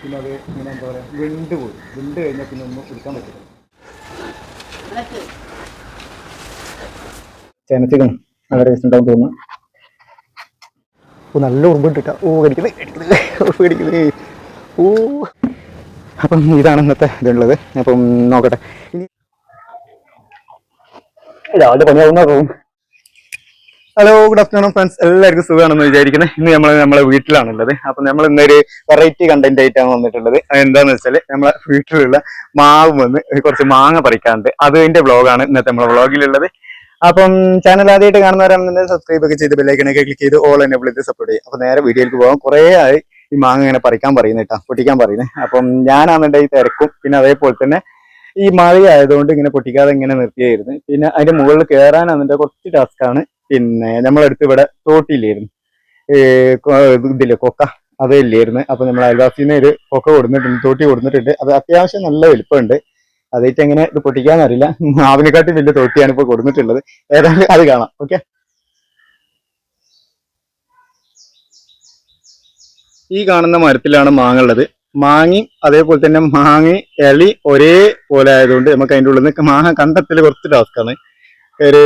പിന്നെ അത് ഇങ്ങനെ എന്താ പറയുക വെണ്ട് പോയി. വെണ്ട് കഴിഞ്ഞാൽ പിന്നെ ഒന്നും എടുക്കാൻ പറ്റില്ല. ടേസ്റ്റ് ഉണ്ടാവും തോന്നുന്നു. ഓ നല്ല ഉറുമ്പിട്ടിട്ട ഓ കടിക്കുന്നത് ഉറുമ്പ് പേടിക്കുന്നത് ഓ. അപ്പം ഇതാണ് ഇന്നത്തെ ഇതുള്ളത്. അപ്പം നോക്കട്ടെ. ഇനി രാവിലെ പണിയാവുന്ന പോകും ഹലോ ഗുഡ് ആഫ്റ്റർനൂൺ ഫ്രണ്ട്സ് എല്ലാവർക്കും സുഖമാണെന്ന് വിചാരിക്കുന്നത് ഇന്ന് നമ്മൾ നമ്മളെ വീട്ടിലാണുള്ളത്. അപ്പം നമ്മൾ ഇന്നൊരു വെറൈറ്റി കണ്ടന്റ് ആയിട്ടാണ് വന്നിട്ടുള്ളത്. എന്താണെന്ന് വെച്ചാൽ നമ്മളെ വീട്ടിലുള്ള മാവ് വന്ന് കുറച്ച് മാങ്ങ പറിക്കാറുണ്ട് അതിന്റെ വ്ളോഗാണ് ഇന്നത്തെ നമ്മളെ വ്ളോഗിലുള്ളത് അപ്പം ചാനൽ ആദ്യമായിട്ട് കാണുന്നവരാണെന്നുണ്ടെങ്കിൽ സബ്സ്ക്രൈബ് ഒക്കെ ചെയ്ത് ബെല്ലൈക്കണൊക്കെ ക്ലിക്ക് ചെയ്ത് ഓൾ എന്നെ വിളിച്ച് സപ്പോർട്ട് ചെയ്യും അപ്പൊ നേരെ വീഡിയോയിലേക്ക് പോകാം. കുറേ ആയി ഈ മാങ്ങ ഇങ്ങനെ പറിക്കാൻ പറയുന്നത് കേട്ടോ പൊട്ടിക്കാൻ പറയുന്നത് അപ്പം ഞാനാണെന്നുണ്ടെങ്കിൽ തിരക്കും. പിന്നെ അതേപോലെ തന്നെ ഈ മഴ ആയതുകൊണ്ട് ഇങ്ങനെ പൊട്ടിക്കാതെ ഇങ്ങനെ നിർത്തിയായിരുന്നു. പിന്നെ അതിന്റെ മുകളിൽ കയറാൻ അതിന്റെ കുറച്ച് ടാസ്ക് ആണ്. പിന്നെ നമ്മളടുത്ത് ഇവിടെ തോട്ടിയില്ലായിരുന്നു ഇതില്ലേ കൊക്ക. അത് ഇല്ലായിരുന്നു. അപ്പൊ നമ്മൾ അയൽവാസിന്ന് ഒരു കൊക്ക കൊടുത്തിട്ടുണ്ട് തോട്ടി കൊടുത്തിട്ടുണ്ട്. അത് അത്യാവശ്യം നല്ല വലിപ്പമുണ്ട്. അതായിട്ട് എങ്ങനെ ഇത് പൊട്ടിക്കാന്നറിയില്ല മാവിനെക്കാട്ടി വലിയ തോട്ടിയാണ് ഇപ്പൊ കൊടുത്തിട്ടുള്ളത്. ഏതായാലും അത് കാണാം. ഓക്കെ? ഈ കാണുന്ന മരത്തിലാണ് മാങ്ങ ഉള്ളത്. മാങ്ങയും അതേപോലെ തന്നെ മാങ്ങി എളി ഒരേ പോലെ ആയതുകൊണ്ട് നമുക്ക് അതിന്റെ ഉള്ളിൽ നിന്ന് മാങ്ങ കണ്ടെത്തൽ കുറച്ച് ടാസ്ക്കാണ് ഒരു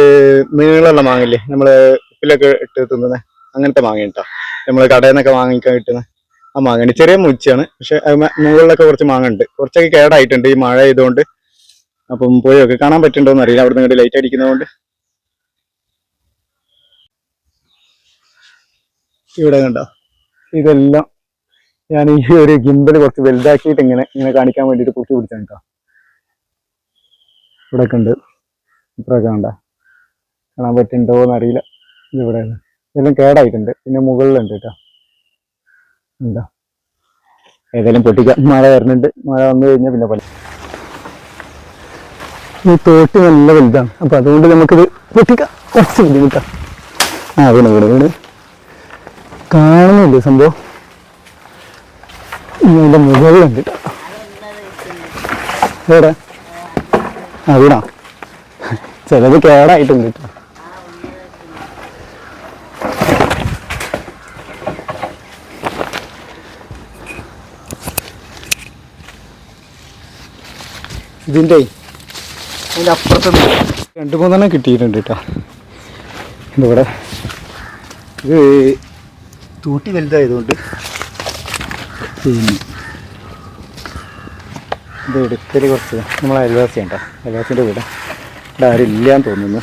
നീളമുള്ള മാങ്ങയില്ലേ നമ്മൾ ഉപ്പിലൊക്കെ ഇട്ട് തിന്നുന്നത് അങ്ങനത്തെ മാങ്ങ കേട്ടോ നമ്മൾ കടയിൽ നിന്നൊക്കെ വാങ്ങിക്കാൻ കിട്ടുന്ന ആ മാങ്ങ ചെറിയ മുച്ചയാണ് പക്ഷെ മുകളിലൊക്കെ കുറച്ച് മാങ്ങ ഉണ്ട്. കുറച്ചൊക്കെ കേടായിട്ടുണ്ട് ഈ മഴ ആയതുകൊണ്ട്. അപ്പം പോയൊക്കെ കാണാൻ പറ്റുന്നുണ്ടോ എന്നറിയില്ല അവിടെ നിന്ന് ലൈറ്റ് അടിക്കുന്നതുകൊണ്ട് ഇവിടെ കണ്ടോ? ഇതെല്ലാം ഞാൻ ഈ ഒരു ഗിംബൽ കുറച്ച് വലുതാക്കിയിട്ട് ഇങ്ങനെ ഇങ്ങനെ കാണിക്കാൻ വേണ്ടിട്ട് പൊട്ടി പിടിച്ചാണ് കേട്ടോ ഇവിടെ ഒക്കെ ഉണ്ട് കണ്ട കാണാൻ പറ്റുന്നുണ്ടോ എന്ന് അറിയില്ല. ഇതിവിടെ ഇതെല്ലാം കേടായിട്ടുണ്ട്. പിന്നെ മുകളിലുണ്ട് കേട്ടോ എന്താ ഏതായാലും പൊട്ടിക്കാം. മഴ വരുന്നുണ്ട്. മഴ വന്നു കഴിഞ്ഞാൽ പിന്നെ പല ഈ തോട്ട് നല്ല വലുതാണ്. അപ്പൊ അതുകൊണ്ട് നമുക്കിത് പൊട്ടിക്കാം. കുറച്ച് ബുദ്ധിമുട്ടാണ് ആ വീണ് വീണ് വീണ്. കാണുന്നില്ലേ സംഭവം? ഇതിന്റെ മുകളിലുണ്ട്. എവിടെ? ആ വീടാ ചിലത് കേടായിട്ടുണ്ട് കേട്ടോ. ഇതിന്റെ അതിന്റെ അപ്പുറത്ത് രണ്ട് മൂന്നെണ്ണം കിട്ടിയിട്ടുണ്ട് കേട്ടോ. ഇതിവിടെ ഇത് തൂട്ടി വലുതായതുകൊണ്ട് പിന്നെ ഇത് എടുക്കൽ കുറച്ച് നമ്മൾ അയൽവാസി ഉണ്ടോ? അയൽവാസിന്റെ വീട്. ഇവിടെ ആരുമില്ലാന്ന് തോന്നുന്നു.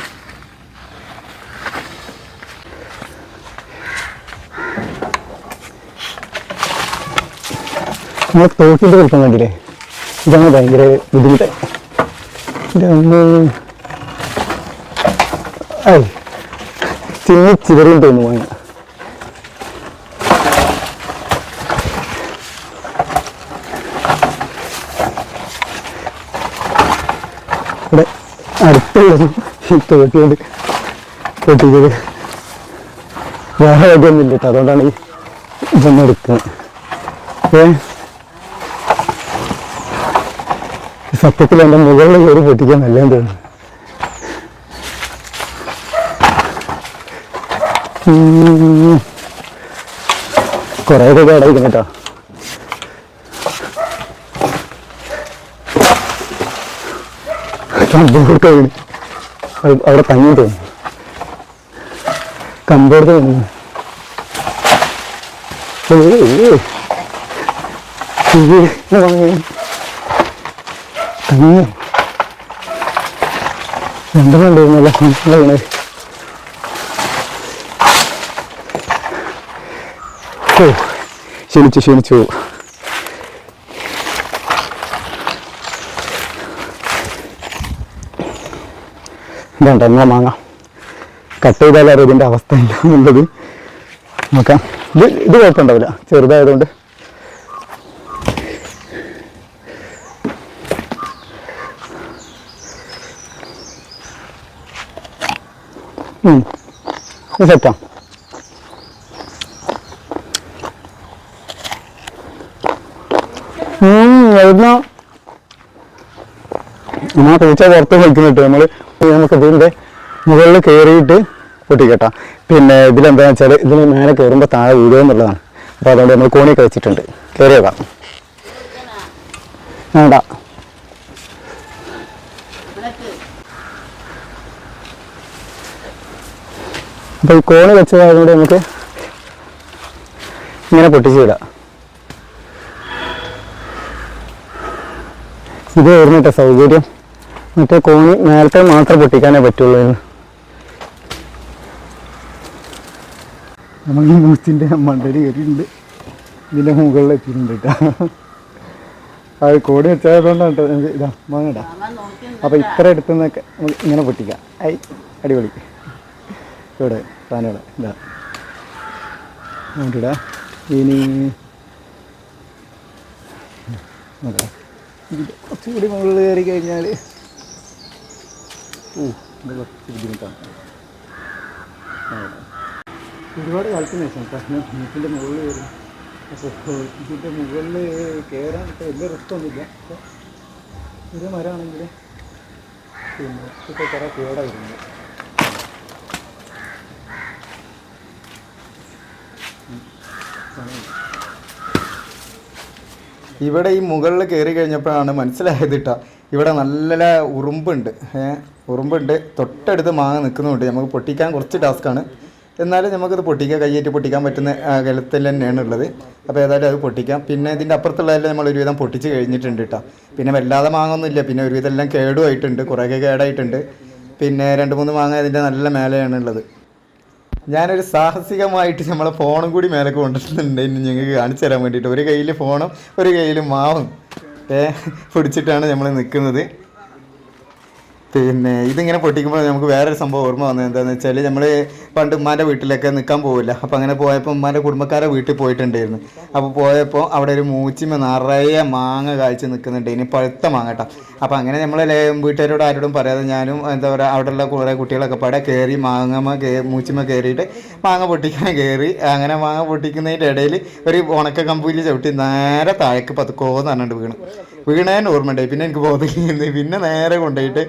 നമ്മൾ തോട്ടിന്റെ വലിപ്പം കണ്ടില്ലേ? ഇതാണ് ഭയങ്കര ബുദ്ധിമുട്ട്. ഐ ചിന്നി ചിതറിയും തോന്നുന്നു അടുത്തുള്ളത് ഈ തോട്ടിയുണ്ട്. പൊട്ടിച്ചത് വേറെ വഴിയൊന്നുമില്ല കേട്ടോ അതുകൊണ്ടാണ് ഈ ഇതൊന്നും എടുക്കുന്നത് ഏ? സത്യത്തിൽ എന്റെ മുകളിൽ കയറി പൊട്ടിക്കാൻ നല്ല തോന്നുന്നു. കുറേ ഒക്കെ കേട്ടോ കമ്പോർട്ട് വീണ് അവിടെ തങ്ങി തോന്നുന്നു കമ്പോർട്ട് തോന്നുന്നു തങ്ങി. രണ്ടെണ്ണം ഉണ്ടായിരുന്നല്ലോ നല്ല ഓ ക്ഷണിച്ചു ക്ഷണിച്ചു ഇതുണ്ട് എന്നാ മാങ്ങ. കട്ട് ചെയ്താലും ഇതിന്റെ അവസ്ഥ എന്നുള്ളത് നോക്കാം. ഇത് ഇത് കുഴപ്പമുണ്ടാവില്ല. ചെറുതായതുകൊണ്ട്. ഇത് സെറ്റാ എവിടുന്നാ? നമ്മൾ പൂച്ച പുറത്ത് കളിക്കുന്നിട്ട് നമ്മൾ നമുക്ക് ഇതിന്റെ മുകളിൽ കയറിയിട്ട് പൊട്ടിക്കട്ട. പിന്നെ ഇതിലെന്താണെന്ന് വെച്ചാൽ ഇതിന് മേലെ കയറുമ്പോൾ താഴെ വീഴുക എന്നുള്ളതാണ്. അപ്പോൾ അതുകൊണ്ട് നമ്മൾ കോണിയൊക്കെ വെച്ചിട്ടുണ്ട്. കയറി വെക്കാം വേണ്ട. അപ്പോൾ ഈ കോണി വെച്ചതായതുകൊണ്ട് നമുക്ക് ഇങ്ങനെ പൊട്ടിച്ച് വിടാം ഇതായിരുന്നു കേട്ടോ സൗകര്യം. മറ്റേ കോണി നേരത്തെ മാത്രം പൊട്ടിക്കാനേ പറ്റുള്ളൂ നമ്മൾ ഈ മൂച്ചിന്റെ മണ്ടയിൽ കയറിയിട്ടുണ്ട്. ഇതിന്റെ മുകളിൽ എത്തിയിട്ടുണ്ട് അത് കോടി വെച്ചതുകൊണ്ടാണ് കേട്ടോ ഇതാ വാങ്ങടാ. അപ്പോൾ ഇത്ര അടുത്ത് നമുക്ക് ഇങ്ങനെ പൊട്ടിക്കാം. ഐ അടിപൊളി. ഇവിടെ സാധനങ്ങൾ ഇതാ. നോക്കിടാ ഇനി കുറച്ചുകൂടി മുകളിൽ കയറി കഴിഞ്ഞാൽ ഓ ബുദ്ധിമുട്ടാണ്. ഒരുപാട് കാലത്തിന് കാരണം വീട്ടിന്റെ മുകളിൽ വരും അപ്പോൾ ഇതിന്റെ മുകളിൽ കയറാൻ ഇപ്പോൾ വലിയ റിസ്ക്കൊന്നുമില്ല അപ്പോൾ ഒരു മരമാണെങ്കിൽ പിന്നെ ഇപ്പോൾ കുറേ കേടായിരുന്നു. ഇവിടെ ഈ മുകളിൽ കയറി കഴിഞ്ഞപ്പോഴാണ് മനസ്സിലായത് കേട്ടോ ഇവിടെ നല്ല ഉറുമ്പുണ്ട്. ഉറുമ്പുണ്ട്. തൊട്ടടുത്ത് മാങ്ങ നിൽക്കുന്നുണ്ട്. നമുക്ക് പൊട്ടിക്കാൻ കുറച്ച് ടാസ്ക്കാണ് എന്നാലും നമുക്കത് പൊട്ടിക്കാം കയ്യേറ്റ് പൊട്ടിക്കാൻ പറ്റുന്ന കലത്തിൽ തന്നെയാണ് ഉള്ളത്. അപ്പോൾ ഏതായാലും അത് പൊട്ടിക്കാം. പിന്നെ ഇതിന്റെ അപ്പുറത്തുള്ളതെല്ലാം നമ്മൾ ഒരുവിധം പൊട്ടിച്ച് കഴിഞ്ഞിട്ടുണ്ട് കേട്ടോ പിന്നെ വല്ലാതെ മാങ്ങൊന്നുമില്ല പിന്നെ ഒരുവിധം എല്ലാം കേടുമായിട്ടുണ്ട്. കുറേയൊക്കെ കേടായിട്ടുണ്ട്. പിന്നെ രണ്ട് മൂന്ന് മാങ്ങ ഇതിന്റെ നല്ല മേലെയാണ് ഉള്ളത്. ഞാനൊരു സാഹസികമായിട്ട് നമ്മളെ ഫോണും കൂടി മേലെ കൊണ്ടിട്ടുണ്ട്. ഇനി ഞങ്ങൾക്ക് കാണിച്ചു തരാൻ വേണ്ടിയിട്ട്. ഒരു കയ്യിൽ ഫോണും ഒരു കയ്യിൽ മാവും. പിടിച്ചിട്ടാണ് നമ്മൾ നിൽക്കുന്നത് പിന്നെ ഇതിങ്ങനെ പൊട്ടിക്കുമ്പോൾ നമുക്ക് വേറൊരു സംഭവം ഓർമ്മ വന്നത് എന്താണെന്ന് വെച്ചാൽ നമ്മൾ പണ്ട് ഉമ്മാന്റെ വീട്ടിലൊക്കെ നിൽക്കാൻ പോവില്ല. അപ്പോൾ അങ്ങനെ പോയപ്പോൾ ഉമ്മാന്റെ കുടുംബക്കാരെ വീട്ടിൽ പോയിട്ടുണ്ടായിരുന്നു. അപ്പോൾ പോയപ്പോൾ അവിടെ ഒരു മൂച്ചിമ നിറയെ മാങ്ങ കാഴ്ച നിൽക്കുന്നുണ്ട് ഇനി പഴുത്ത മാങ്ങ കേട്ടോ അപ്പോൾ അങ്ങനെ നമ്മൾ വീട്ടുകാരോട് ആരോടും പറയാതെ ഞാനും എന്താ പറയുക അവിടെയുള്ള കുറേ കുട്ടികളൊക്കെ പാടെ കയറി മാങ്ങമ്മ കേ മൂച്ചിമ കയറിയിട്ട് മാങ്ങ പൊട്ടിക്കാൻ കയറി അങ്ങനെ മാങ്ങ പൊട്ടിക്കുന്നതിന്റെ ഇടയിൽ ഒരു ഉണക്ക കമ്പൂരിൽ ചവിട്ടി നേരെ താഴേക്ക് പതുക്കോന്ന് പറഞ്ഞിട്ട് വീണു. ഓർമ്മ ഓർമ്മയുണ്ടായി. പിന്നെ എനിക്ക് ബോധമില്ല പിന്നെ നേരെ കൊണ്ടുപോയിട്ട്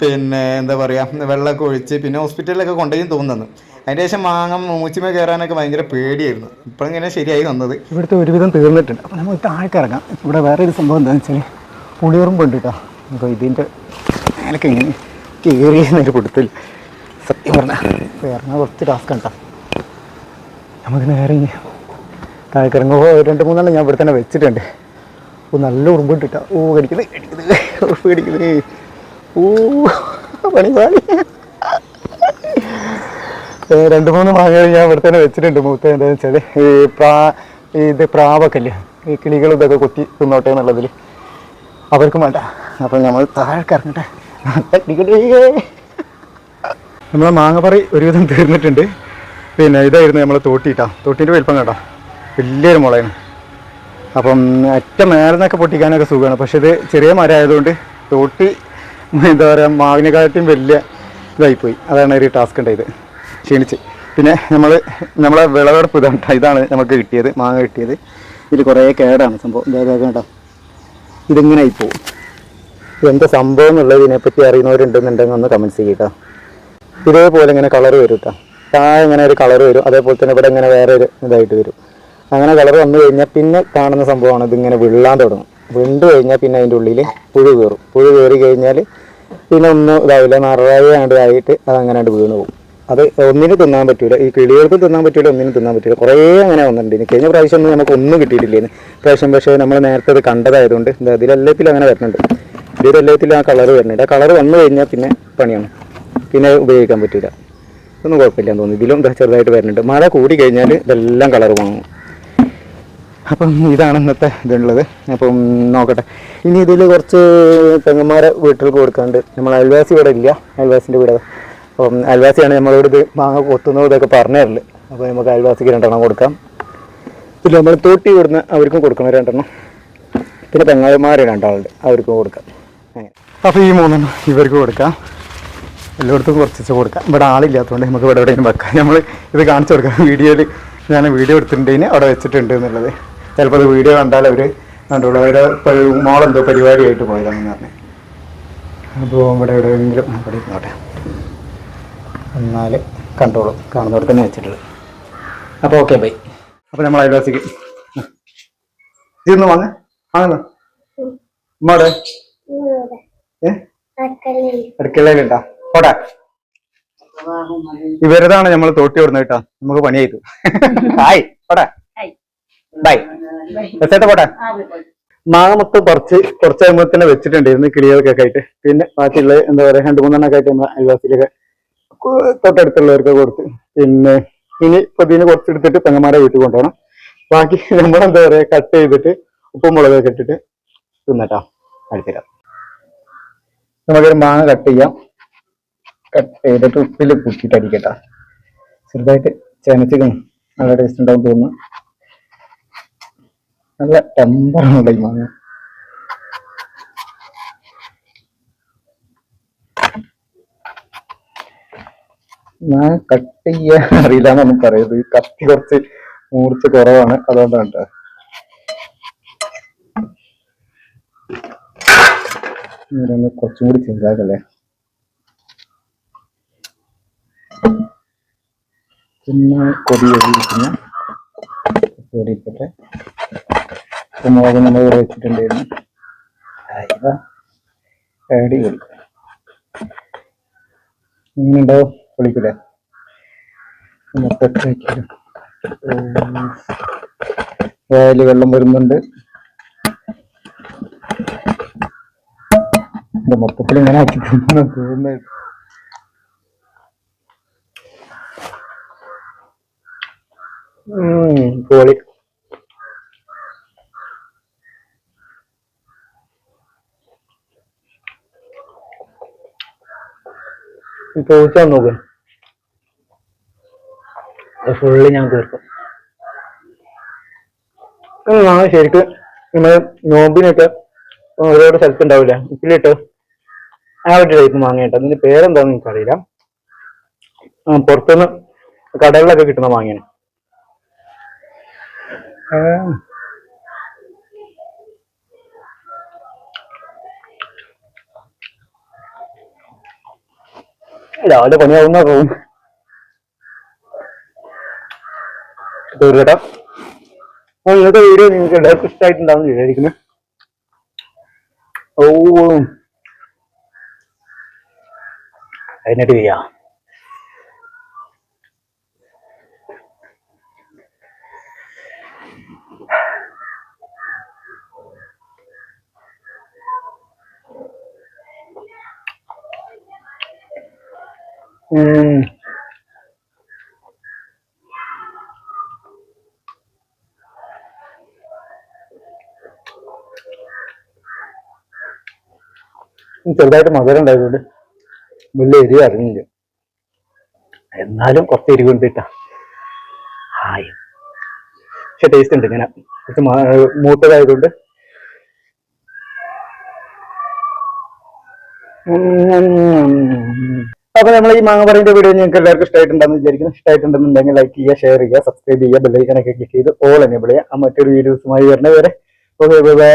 പിന്നെ എന്താ പറയുക വെള്ളമൊക്കെ ഒഴിച്ച് പിന്നെ ഹോസ്പിറ്റലിലൊക്കെ കൊണ്ടുപോയി തോന്നുന്നു. അതിന് ശേഷം മാങ്ങ മൂച്ചിമ കയറാനൊക്കെ ഭയങ്കര പേടിയായിരുന്നു. ഇപ്പം ഇങ്ങനെ ശരിയായി വന്നത്. ഇവിടുത്തെ ഒരുവിധം തീർന്നിട്ടുണ്ട്. അപ്പോൾ നമുക്ക് താഴേക്ക് ഇറങ്ങാം. ഇവിടെ വേറെ ഒരു സംഭവം എന്താണെന്ന് വെച്ചാൽ പുളിയുറുമ്പുണ്ട് കേട്ടോ അപ്പോൾ ഇതിന്റെ മേലൊക്കെ ഇങ്ങനെ കയറി എന്നൊരു കൊടുത്തിൽ സത്യം പറഞ്ഞാൽ ഇറങ്ങാൻ കുറച്ച് ടാസ്ക് കേട്ടോ നമുക്ക് നേരെ ഇങ്ങനെ താഴേക്ക് ഇറങ്ങുമ്പോൾ രണ്ട് മൂന്നെണ്ണം ഞാൻ ഇവിടെ തന്നെ വെച്ചിട്ടുണ്ട്. ഓ നല്ല ഉറുമ്പ് ഓ കടിക്കുന്നത് കടിക്കുന്നത് ഉറുമ്പ് പേടിക്കുന്നത് ഏ, രണ്ട് മൂന്ന് മാങ്ങകൾ ഞാൻ ഇവിടെ തന്നെ വെച്ചിട്ടുണ്ട് മൂത്ത എന്താണെന്ന് വെച്ചാൽ ഈ പ്രാ ഇത് പ്രാവൊക്കെ ഈ കിളികൾ ഇതൊക്കെ കൊത്തി തിന്നോട്ടെ എന്നുള്ളതിൽ അവർക്കും വേണ്ട. അപ്പം നമ്മൾ താഴെ കറങ്ങട്ടെ നമ്മളെ മാങ്ങപ്പറി ഒരുവിധം തീർന്നിട്ടുണ്ട്. പിന്നെ ഇതായിരുന്നു നമ്മൾ തോട്ടിട്ടാ തോട്ടീന്റെ വലിപ്പം കേട്ടോ വലിയൊരു മുളയാണ്. അപ്പം അറ്റ മേലെന്നൊക്കെ പൊട്ടിക്കാനൊക്കെ സുഖമാണ്. പക്ഷേ ഇത് ചെറിയ മരം ആയതുകൊണ്ട് തോട്ടി എന്താ പറയുക മാവിനെക്കാട്ടിയും വലിയ ഇതായിപ്പോയി. അതാണ് ഒരു ടാസ്ക് ഉണ്ടായത്. ക്ഷീണിച്ച്. പിന്നെ നമ്മൾ നമ്മളെ വിളവെടുപ്പ് ഇതാണ് ഇതാണ് നമുക്ക് കിട്ടിയത് മാങ്ങ കിട്ടിയത്. ഇതിൽ കുറേ കേടാണ് സംഭവം. ഇതാ കേട്ടോ ഇതിങ്ങനെ ആയിപ്പോവും. എന്താ സംഭവം എന്നുള്ളതിനെപ്പറ്റി അറിയുന്നവരുണ്ടെന്നുണ്ടെങ്കിൽ ഒന്ന് കമന്റ്സ് ചെയ്യുക ഇതേപോലെ ഇങ്ങനെ കളർ വരും കേട്ടോ താഴെ ഇങ്ങനെ ഒരു കളർ വരും. അതേപോലെ തന്നെ ഇവിടെ ഇങ്ങനെ വേറെ ഒരു ഇതായിട്ട് വരും. അങ്ങനെ കളർ വന്നു കഴിഞ്ഞാൽ പിന്നെ കാണുന്ന സംഭവമാണ് ഇതിങ്ങനെ വിള്ളാൻ തുടങ്ങും. വിണ്ടു കഴിഞ്ഞാൽ പിന്നെ അതിന്റെ ഉള്ളിൽ പുഴു കയറും. പുഴു കയറി കഴിഞ്ഞാൽ പിന്നെ ഒന്നും ഇതാവില്ല. നിറയെ അങ്ങോട്ട് ആയിട്ട് അത് അങ്ങനെ വീണ് പോകും അത് ഒന്നിനും തിന്നാൻ പറ്റൂല. ഈ കിളികൾക്കും തിന്നാൻ പറ്റൂല ഒന്നിനും തിന്നാൻ പറ്റൂല. കുറേ അങ്ങനെ വന്നിട്ടുണ്ട്. കഴിഞ്ഞ പ്രാവശ്യം ഒന്നും നമുക്ക് ഒന്നും കിട്ടിയിട്ടില്ലേന്ന്. പ്രാവശ്യം പക്ഷേ നമ്മൾ നേരത്തെ ഇത് കണ്ടതായതുകൊണ്ട് ഇത് അതിലെല്ലാത്തിലും അങ്ങനെ വരുന്നുണ്ട്. ഇതിലെല്ലാത്തിലും ആ കളർ വരുന്നുണ്ട്. ആ കളർ വന്നു കഴിഞ്ഞാൽ പിന്നെ പണിയാണ്. പിന്നെ ഉപയോഗിക്കാൻ പറ്റില്ല ഒന്നും കുഴപ്പമില്ല തോന്നുന്നു. ഇതിലും ചെറുതായിട്ട് വരുന്നുണ്ട്. മഴ കൂടി കഴിഞ്ഞാൽ ഇതെല്ലാം കളർ വാങ്ങും അപ്പം ഇതാണ് ഇന്നത്തെ ഇതുള്ളത്. അപ്പം നോക്കട്ടെ. ഇനി ഇതിൽ കുറച്ച് തെങ്ങന്മാരെ വീട്ടിൽ കൊടുക്കാണ്ട്. നമ്മൾ അയൽവാസി ഇവിടെ ഇല്ല. അയൽവാസിന്റെ വീട് അപ്പം അയൽവാസിയാണ് നമ്മളോട് ഇത് മാങ്ങ കൊത്തുന്നത് ഇതൊക്കെ പറഞ്ഞു അപ്പോൾ നമുക്ക് അയൽവാസിക്ക് രണ്ടെണ്ണം കൊടുക്കാം. പിന്നെ നമ്മൾ തോട്ടി വിടുന്ന അവർക്കും കൊടുക്കണം രണ്ടെണ്ണം. പിന്നെ പെങ്ങന്മാർ രണ്ടാളുണ്ട്. അവർക്കും കൊടുക്കാം. അപ്പോൾ ഈ മൂന്നെണ്ണം ഇവർക്ക് കൊടുക്കാം. എല്ലായിടത്തും കുറച്ച് കൊടുക്കാം. ഇവിടെ ആളില്ലാത്തതുകൊണ്ട് നമുക്ക് ഇവിടെ എവിടെയും വെക്കാം. നമ്മൾ ഇത് കാണിച്ചു കൊടുക്കാം. വീഡിയോയിൽ ഞാൻ വീഡിയോ എടുത്തിട്ടുണ്ടെങ്കിൽ അവിടെ വെച്ചിട്ടുണ്ട് എന്നുള്ളത്. ചിലപ്പോൾ അത് വീഡിയോ കണ്ടാൽ അവർ കണ്ടോളൂ അവരെ മോളെന്തോ പരിപാടിയായിട്ട് പോയതാണെന്ന് പറഞ്ഞു. അപ്പോൾ ഇവിടെ എവിടെയെങ്കിലും ഇവിടെ ഇരുന്നോട്ടെ. എന്നാൽ കണ്ടോളൂ. കാണുന്നവിടെ തന്നെ വെച്ചിട്ടുള്ളത്. അപ്പോൾ ഓക്കെ ബൈ. അപ്പോൾ നമ്മൾ അയൽവാസിക്ക് ഇതൊന്ന് വാങ്ങ. വാങ്ങുന്നു ഉമ്മടെ അടുക്കളയിലുണ്ടാ? പോടാ. ഇവരതാണ് നമ്മൾ തോട്ടി ഓടുന്നത് കേട്ടോ. നമുക്ക് പണിയായിട്ട്. ഹായ് പോടാ. ബൈ വെച്ചേട്ട് പോട്ടെ മാങ്ങ മൊത്തം കുറച്ച് കുറച്ച് കഴിയുമ്പോൾ തന്നെ വെച്ചിട്ടുണ്ടായിരുന്നു കിളികൾക്കൊക്കെ ആയിട്ട്. പിന്നെ ബാക്കിയുള്ള എന്താ പറയാ രണ്ട് മൂന്നെണ്ണൊക്കെ ആയിട്ട് നമ്മളെ അയൽവാസിയിലൊക്കെ തൊട്ടടുത്തുള്ളവർക്ക് കൊടുത്ത്. പിന്നെ ഇനി പൊതിന് കുറച്ചെടുത്തിട്ട് പെങ്ങന്മാരെ വീട്ടിൽ കൊണ്ടുപോകണം. ബാക്കി നമ്മളെന്താ പറയാ കട്ട് ചെയ്തിട്ട് ഉപ്പും മുളകൊക്കെ ഇട്ടിട്ട് തിന്നട്ടോ. അടിച്ചുതരാം നമുക്കൊരു മാങ്ങ കട്ട് ചെയ്യാം. കട്ട് ചെയ്തിട്ട് ഉപ്പിൽ കുത്തിയിട്ട് അടിക്കട്ടോ ചെറുതായിട്ട് ചെനച്ചിരിക്കുന്നു നല്ല ടേസ്റ്റ് ഉണ്ടാവും തോന്നുന്നു. നല്ല ടെമ്പറാണ് ഈ മാങ്ങ ഞാൻ കട്ട് ചെയ്യാൻ അറിയില്ല എന്നൊന്നും പറയുന്നത് കത്തി കുറച്ച് മൂർച്ച കുറവാണ്. അതുകൊണ്ടാണ് കേട്ടോ കുറച്ചും കൂടി ചെറുതാക്കല്ലേ? പിന്നെ കൊടി ഒഴിയിരിക്കുന്ന കൊടിയിട്ടെ മുളക് നമ്മൾ വെച്ചിട്ടുണ്ടായിരുന്നു അയ്യോ ഏടി. കൊടുക്കും ഇങ്ങനെ വെള്ളം വരുന്നുണ്ട്. മൊത്തത്തിൽ ഇങ്ങനെ ആക്കി ഉം, പൊളി. ചോദിച്ചാൽ നോക്ക് ഫുള്ള് ഞാൻ തീർക്കും. നാളെ ശരിക്കും നമ്മൾ നോമ്പിനൊക്കെ ഓരോരോ സ്ഥലത്ത് ഉണ്ടാവില്ല? ഉപ്പിലിട്ട് ആ ഒരു ടൈപ്പ് മാങ്ങ അതിന്റെ പേരെന്താന്ന് എനിക്കറിയില്ല. അറിയില്ല പുറത്തുനിന്ന് കടകളിലൊക്കെ കിട്ടുന്ന മാങ്ങയാണ്. രാവിലെ പണിയാവുന്ന റൂം തീർക്കട്ടോ അപ്പോൾ ഇന്നത്തെ വീഡിയോ നിങ്ങൾക്ക് എല്ലാവർക്കും ഇഷ്ടമായിട്ടുണ്ടാവും വിചാരിക്കുന്നു. ഓ അതിനായിട്ട് ചെയ്യാം. ചെറുതായിട്ട് മധുരം ഉണ്ടായതുകൊണ്ട് വലിയ എരിവ് അറിഞ്ഞില്ല. എന്നാലും കുറച്ച് എരിവ് ഉണ്ട് ഹായ്. പക്ഷെ ടേസ്റ്റ് ഉണ്ട് ഇങ്ങനെ. കുറച്ച് മൂത്തതായതുകൊണ്ട്. അപ്പൊ നമ്മൾ ഈ മാങ്ങ പറയുന്ന വീഡിയോ നിങ്ങൾക്ക് എല്ലാവർക്കും ഇഷ്ടമായിട്ടുണ്ടെന്ന് വിചാരിക്കുന്നു. ഇഷ്ടമായിട്ടുണ്ടെന്നുണ്ടെങ്കിൽ ലൈക്ക് ചെയ്യുക ഷെയർ ചെയ്യുക സബ്സ്ക്രൈബ് ചെയ്യുക ബെല്ലൈക്കനൊക്കെ ക്ലിക്ക് ചെയ്ത് ഓൾ വിളിയാ ആ മറ്റൊരു വീഡിയോസുമായി വരുന്നവരെ ഓക്കെ ബൈ